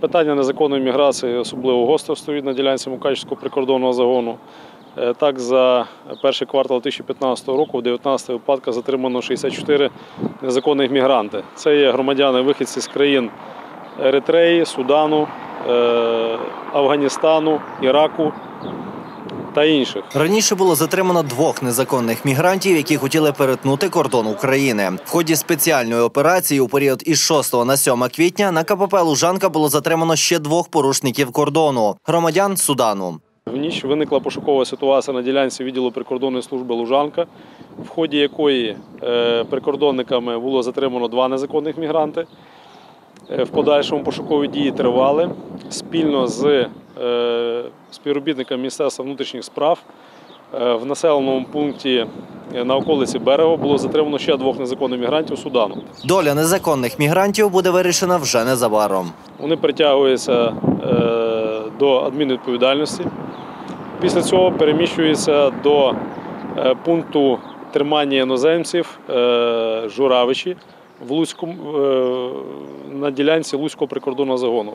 Питання незаконної міграції особливо гостро стоїть на ділянці Мукачівського прикордонного загону. Е, Так, за перший квартал 2015 року в 19 випадках затримано 64 незаконних мігранти. Це є громадяни вихідці з країн Еритреї, Судану, е, Афганістану, Іраку та інших. Раніше було затримано двох незаконних мігрантів, які хотіли перетнути кордон України. В ході спеціальної операції у період із 6 на 7 квітня на КПП Лужанка було затримано ще двох порушників кордону громадян Судану. В ніч виникла пошукова ситуація на ділянці відділу прикордонної служби Лужанка, в ході якої е, прикордонниками було затримано два незаконних мігранти. Е, В подальшому пошукові дії тривали спільно з е, співробітниками Міністерства внутрішніх справ. е, В населеному пункті е, на околиці Берега було затримано ще двох незаконних мігрантів Судану. Доля незаконних мігрантів буде вирішена вже незабаром. Вони притягуються до адмінвідповідальності. Після цього переміщуються до пункту тримання іноземців Журавичі в Луцькому, на ділянці Луцького прикордонного загону.